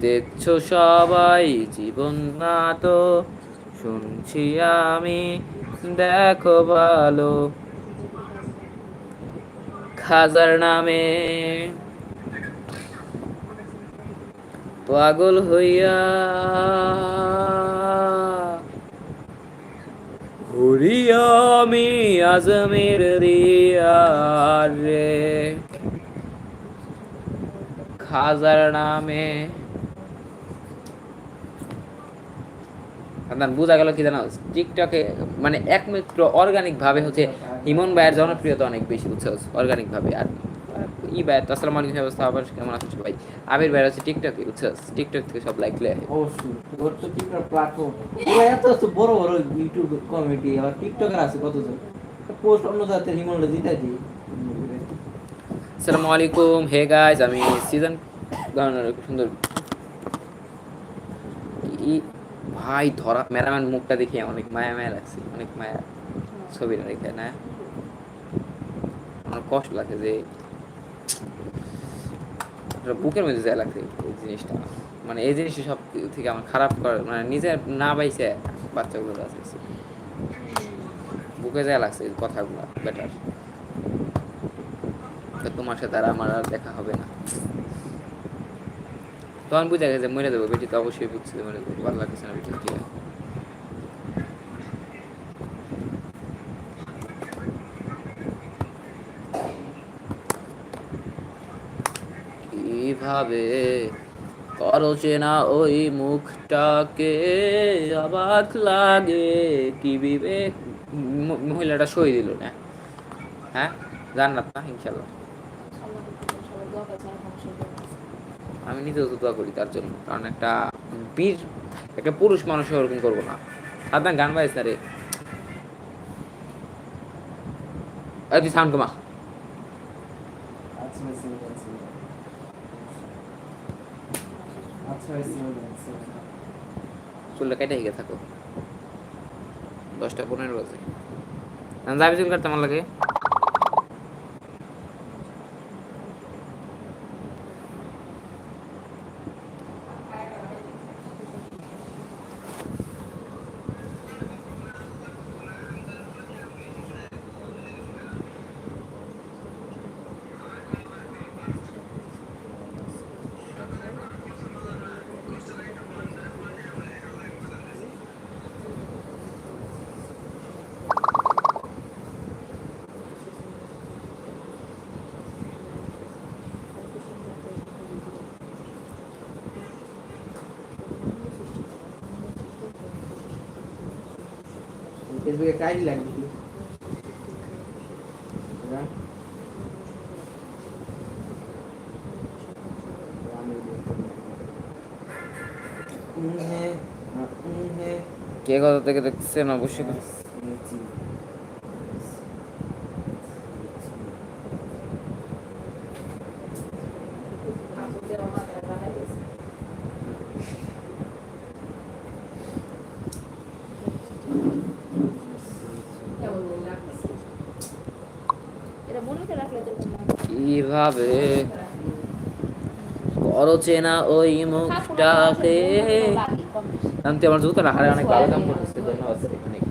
দেখছ সবাই, জীবন না তো শুনছি আমি, দেখো ভালো। খাজার নামে। পাগল হইয়া। ঘুরিয়া আমি আজমের দিয়া রে খাজার নামে। আপনার বোঝা গেল কি জানো টিকটকে মানে একমাত্র অর্গানিক ভাবে হচ্ছে হিমন ভাইয়ের জনপ্রিয়তা অনেক বেশি বুঝছ? অর্গানিক ভাবে। আর ই ভাই তো আসসালামু আলাইকুম ব্যবস্থা আবার কেমন আছো ভাই আবির ভাই হচ্ছে টিকটকে বুঝছ? টিকটক থেকে সব লাইক লে অবশ্যই। ওর তো টিকটক প্ল্যাটফর্ম এত এত বড় বড় ইউটিউব কমেডি আর টিকটকার আছে কতজন? পোস্ট অন্য জাতের হিমালয় জিতাই দিই আসসালামু আলাইকুম। হে গাইস আমি সিজন খুব সুন্দর। ই ভাই, ধরা ম্যারাম্যান মুখটা দেখে, অনেক মায়া মায়া লাগছে, অনেক মায়া ছবিটা রেখে না? আমার কষ্ট লাগছে যে বুকের মধ্যে যায় লাগছে এই জিনিসটা। মানে এই জিনিসটা সব থেকে আমার খারাপ করে মানে নিজে না পাইছে বাচ্চাগুলো আছে। বুকে যায় লাগছে কথাগুলো, বেটার। তোমার সাথে আর আমার আর দেখা হবে না। তখন বুঝে গেছে মরে দেবো বেটি তো অবশ্যই বুঝছে মরে দেবো ভালো লাগছে না বেটি কি। কীভাবে করো চেনা ওই মুখটাকে? অবাক লাগে, কি বিবেক? মহিলাটা সই দিল না। হ্যাঁ? জান্নাত না ইনশাল্লাহ আমি নিজেও তো দোয়া করি তার জন্য। কারণ একটা বীর, একটা পুরুষ মানুষ ওরকম করব না। আপনার গান বাজিস না রে। তুই সাউন্ড কমা। চুলটা কেটে গিয়ে থাকো। দশটা পনেরো বাজে। যাবি চুল কাটতে আমার লাগে। ফেসবুকে কাজ লাগবে। হ্যাঁ। কে কথা থেকে দেখছেন অবশ্যই শুনেছি। এটা মনে করে রাখলে তো কীভাবে করো চেনা ওই মুখটাকে। আমি আমার জুতো না হারে অনেক ভালো কাম করতেছে, ধন্যবাদ। অনেক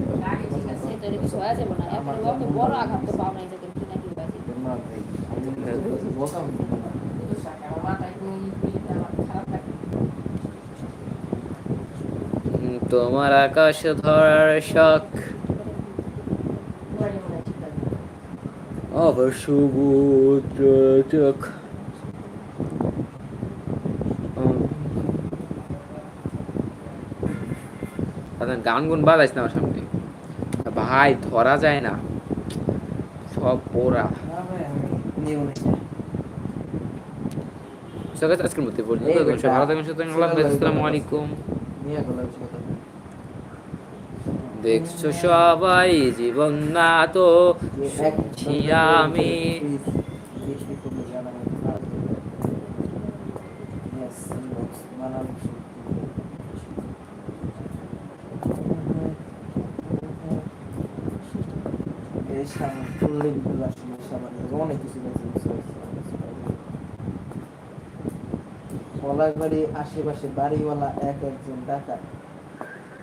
এটা কিছু হয়ে যাবে না এখন অত বড় আঘাত তো পাও নাই যে তুমি নাকি বাজি ধন্যবাদ ভাই। আমি বলতাম উম, তোমার আকাশ ধরার শখ আবার সমুদ্র চোখ উম। তাদের গান গুন বাজাইস না আমার সামনে। ভাই ধরা যায় না। সব ওরা না ভাই, আমি নেব না। সকাল আজকের মধ্যে পর্যন্ত ভালো থাকবেন। সুতরাং আসসালামু আলাইকুম নিয়ে গেলাম কথা। দেখছ সবাই জীবন না তো আমি। কোলাঘাড়ির আশেপাশে বাড়িওয়ালা এক একজন ডাকাত।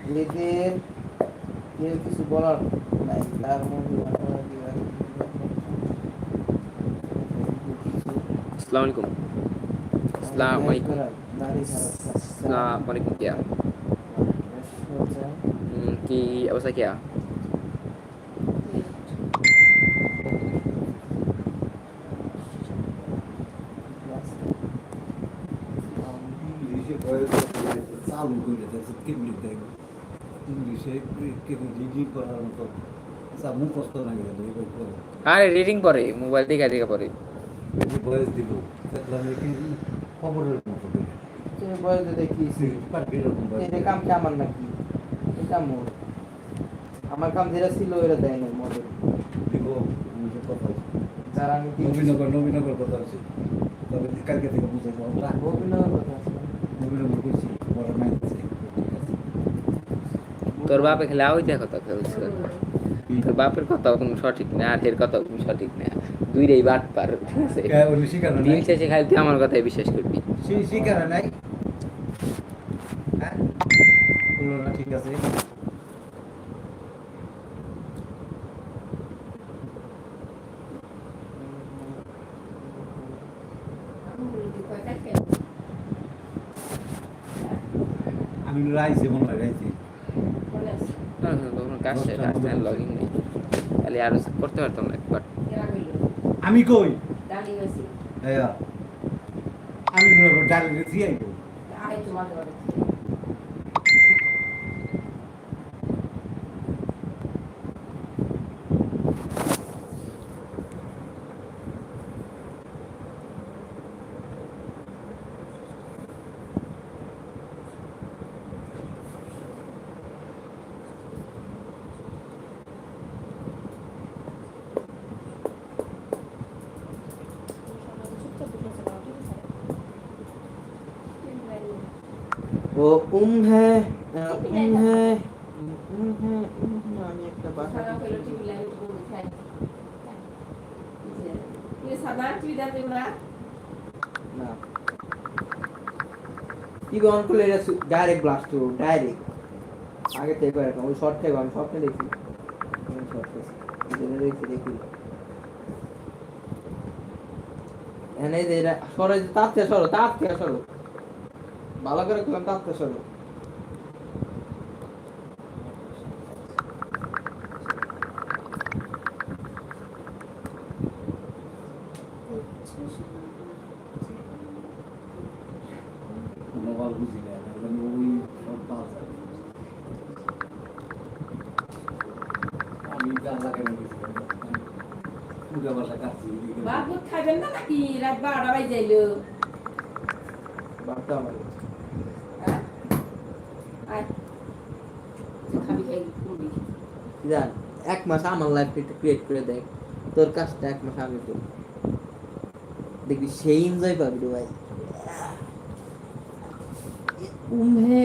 নিজের কেউ কিছু বলার নাই তার মধ্যে কি অবস্থা কিয়া? কেমনি দেখ ইংলিশে রিডিং করার মতো মুখস্থ না গেল এবার করে আরে রিডিং করে মোবাইল থেকে দেখে পড়ে বয়স দিল দেখলাম কি খবরের মতো বয়সে এটা কাম কি আমার নাকি? এটা মোর আমার কাম যেটা ছিল ওটা দেয় না মডেল দিব কথা যারা আমি নবীনগর নবীনগর কথা আছে তবে কালকে থেকে বুঝাই রাখব অভিনয়ের কথা নবীনগর করছি বড় মাইছে তোর বাপে খেলে ওই দেখো তো খেলছে। তোর বাপের কথা কোনো সঠিক না আর এর কথা কোনো সঠিক না। দুইটাই বাট পার ঠিক আছে? দিন শেষে খালি তুই আমার কথাই বিশ্বাস করবি। নাই? হ্যাঁ? ঠিক আছে। আমি মনে আর লগ ইন নেই। তাহলে আরও করতে পারতাম না বাট আমি কই? হ্যাঁ। আমি ডাল আই আইবো ও উম উম উম উম আমি একটা বাসা কি অন করলে ডাইরেক্ট ডাইরেক্ট আগে থেকে ওই থেকে আমি দেখি। দেখি। সরে সরো তার সরো। ভালো করে তার থেকে সরো মনোবল বুঝি না নাকি? রাত বারোটা বাজে যাইলো আমার হ্যাঁ? জান, এক মাস আমার লাইফ ক্রিয়েট করে দেখ। তোর কাজটা এক মাস আমি করি। দেখবি সেই এনজয় পাবি রে ভাই। উম হে।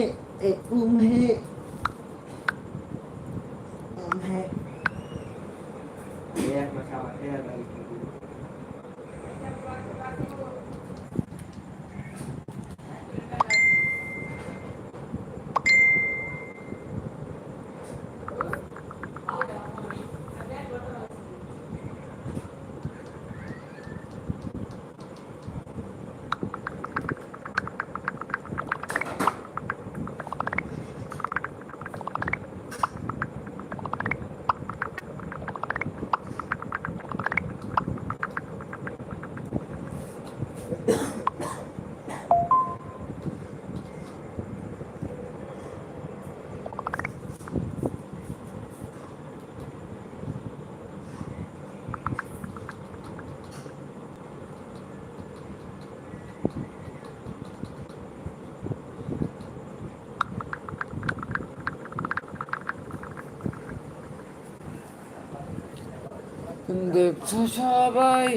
দেখছ সবাই।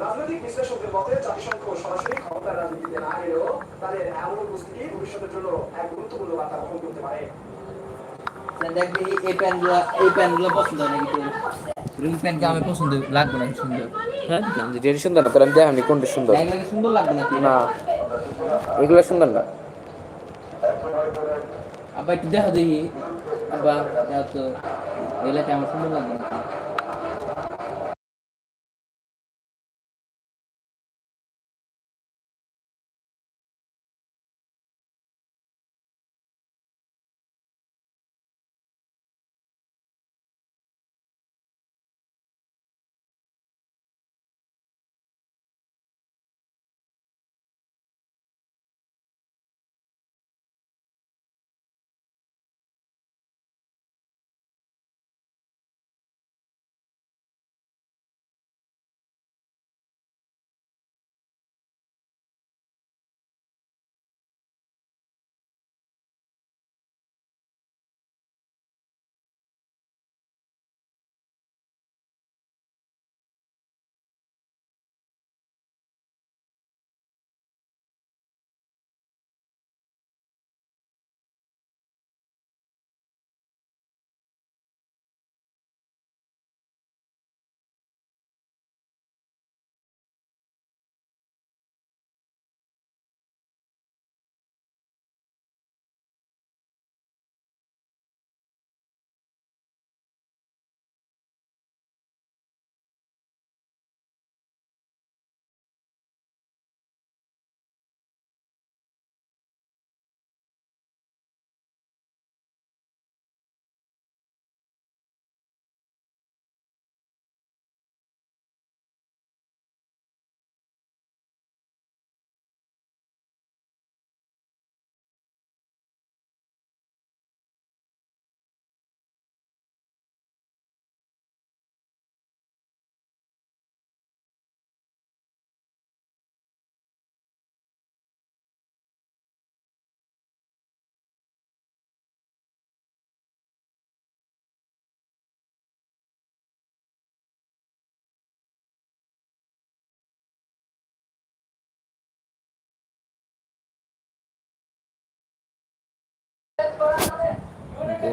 রাজনৈতিক বিশ্লেষকদের মতে সরাসরি ক্ষমতার রাজনীতিতে না এমন উপস্থিতি ভবিষ্যতের জন্য এক গুরুত্বপূর্ণ বার্তা করতে পারে এই- এই এই প্যান্টগুলো পছন্দ হয় নাকি তোর প্যান্টকে আমি পছন্দ লাগবে না সুন্দর। হ্যাঁ যেটা সুন্দর না? তোর আমি দেখানি কোনটা সুন্দর। সুন্দর লাগবে নাকি? না এগুলো সুন্দর না। আবার একটু দেখা দেখি। আবার তো এগুলাকে আমার সুন্দর লাগবে নাকি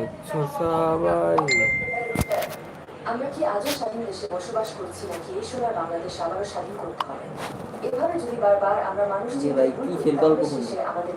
দেখছ সবাই। আমরা কি আজও স্বাধীন দেশে বসবাস করছি নাকি? এই সময় বাংলাদেশ আবারও স্বাধীন করতে হবে। এভাবে যদি বারবার আমরা মানুষ আমাদের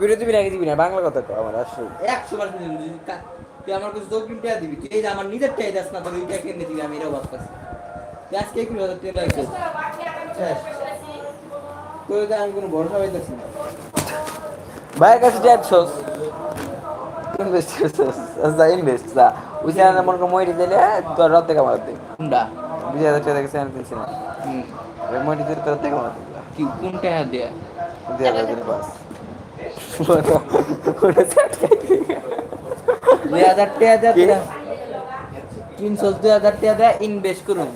ভিডিও দিবি নাকি দিবি না? বাংলা কথা আমার আসলে। একশো বার তুই আমার কাছে চৌকিন টাকা দিবি। তুই আমার নিজের টাকা দাস না তোর ওইটা কিনে দিবি? আমি এটাও ভাবতেছি। তুই আজকে কুড়ি হাজার টাকা লাগছে তোর আমি কোনো ভরসা পাইতেছি না। ভাইয়ের কাছে যাচ্ছস ইনভেস্ট করছস যা ইনভেস্ট যা। ওই চ্যানেলে মনে কর দিলে তোর রাত থেকে আমার দিই বিশ টাকা থেকে চ্যানেল কিনছি না হুম, ওই মইটি দিলে তোর থেকে আমার দিই কি কোন টাকা দেয়া? দুই হাজার খাই দিই। হাজার টাকা দেয়া? তিনশো দুই হাজার টাকা দিয়ে ইনভেস্ট করুন।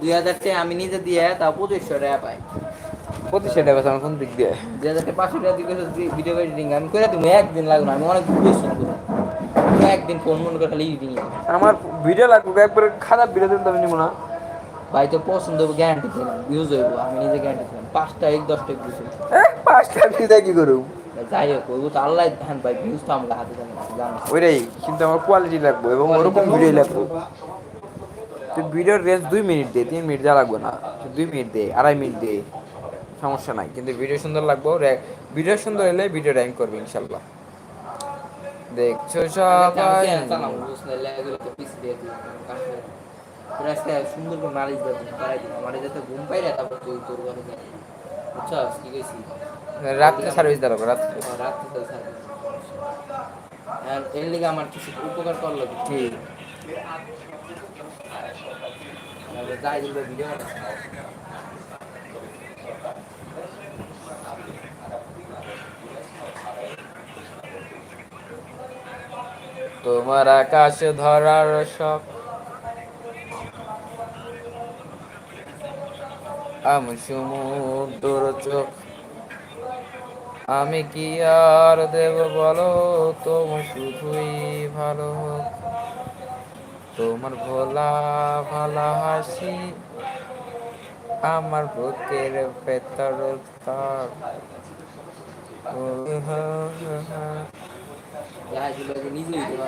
দুই হাজার টাকা আমি নিজে দিয়ে তা পঁচিশশো টাকা পাই। পঁচিশশো টাকা আমার কোন দিক দিয়ে? দুই হাজার টাকা পাঁচশো টাকা দিয়ে ভিডিও এডিটিং আমি করে দেবো একদিন লাগবে না আমি অনেক শুট করব একদিন ফোন মন করে খালি এডিটিং আমার ভিডিও লাগবে একবারে খারাপ ভিডিও দিন তো আমি নিবো না। ভাই তো পছন্দ হবে গ্যারান্টি দিলাম ভিউজ হইব আমি নিজে গ্যারান্টি দিলাম। পাঁচটা এক দশটা ভিউজ হইব পাঁচটা ভিডিও কি করুম যাই হোক ওইগুলো তো আল্লাহ ধান ভাই ভিউজ তো আমাকে হাতে দেন জানো। ওইটাই কিন্তু আমার কোয়ালিটি লাগবে এবং ওরকম ভিডিও লাগবে। তুই ভিডিওর রেঞ্জ দুই মিনিট দে তিন মিনিট যা লাগবে না। দুই মিনিট দে আড়াই মিনিট দে সমস্যা নাই। কিন্তু ভিডিও সুন্দর লাগবে ভিডিও সুন্দর হলে ভিডিও র্যাঙ্ক করবে ইনশাল্লাহ। দেখছ সবাই? সুন্দর করে মালিশ দেবো পাড়াই দিবো মালিশ যাতে ঘুম পাইলে তারপর তুই তোর ঘরে যাবি বুঝছস? কি গেছি রাত্রে সার্ভিস দেওয়া রাত্রে। রাত্রে তো সাথে এর লিগে আমার কিছু উপকার করল ঠিক যাই দিল ভিডিও তোমার আকাশ ধরার শখ আমি সমুদ্র চোখ। আমি কি আর দেব বলো? তোমার শুধুই ভালো হোক। তোমার ভোলা ভালা হাসি আমার বুকের ভেতর নিজেই দিল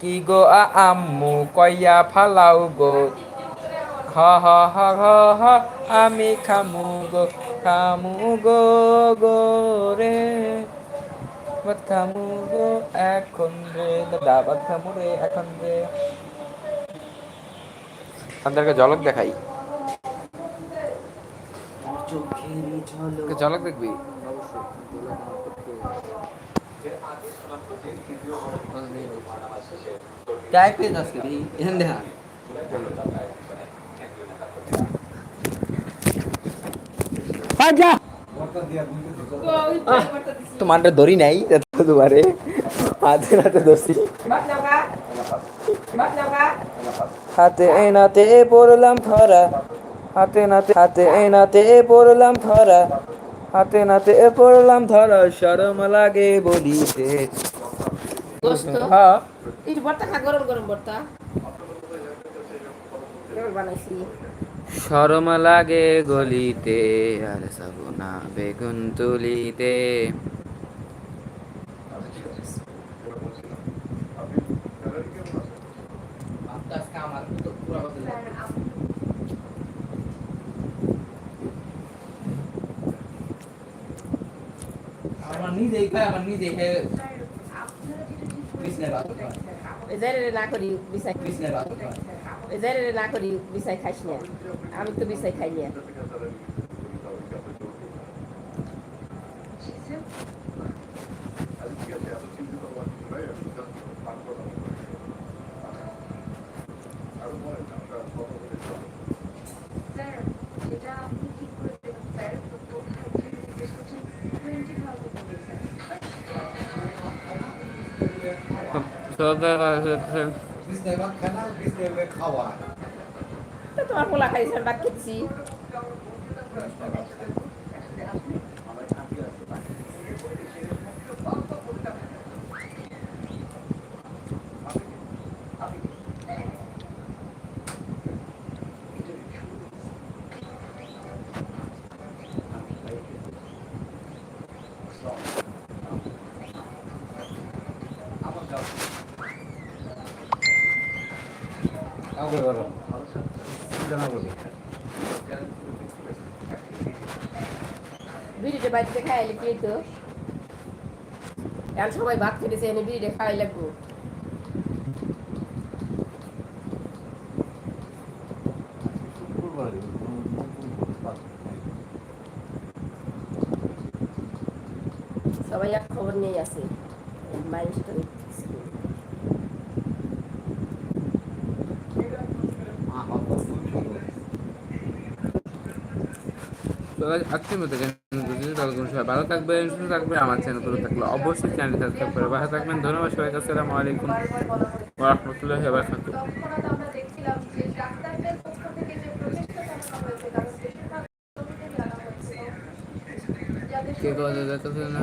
কি গো আ আম্মু কইয়া ফালাও গো। হ হ হ হ হ আমি খামু গো খামু গো গো রে। ভাত খামু গো এখন রে দাদা ভাত খামু রে এখন রে। আপনাদেরকে ঝলক দেখাই। চোখের ঝলক। ঝলক দেখবি? काय पेज असते ती এখান দেখা তোমারটা ধরি নাই দুবারে হাতে হাতে ধরছি হাতে নাতে পড়লাম খরা হাতে নাতে হাতে নাতে পড়লাম খরা হাতে নাতে পড়লাম ধরা শরম লাগে বলিতে। শরম লাগে গলিতে আর সাবুনা বেগুন তুলিতে আজকে আমার তো পুরো কথা আমার নিজেই বাদ এই না করি বিছাই কৃষ্ণের বাদ এই না করি বিছাই খাইস না। আমি তো বিছাই খাই না কৃষ্ণের ভাত খায় না কৃষ্ণের খাওয়া তো তোমার পোলা খাইছে ডাক বিড়িটা বাড়িতে খাইলে কি তো এখন সবাই বিড়িটা খাওয়াই লাগবো। সবাই এক খবর নিয়ে আসে মায়ের সাথে আজকের মতো সবাই ভালো থাকবেন, সুস্থ থাকবেন, আমার চ্যানেল ভালো থাকলে অবশ্যই চ্যানেল সাবস্ক্রাইব করে ভালো থাকবেন। ধন্যবাদ সবাইকে, আসসালামু আলাইকুম রহমতুল্লাহ বারাকাতুহু কে কথা দেখাচ্ছে না?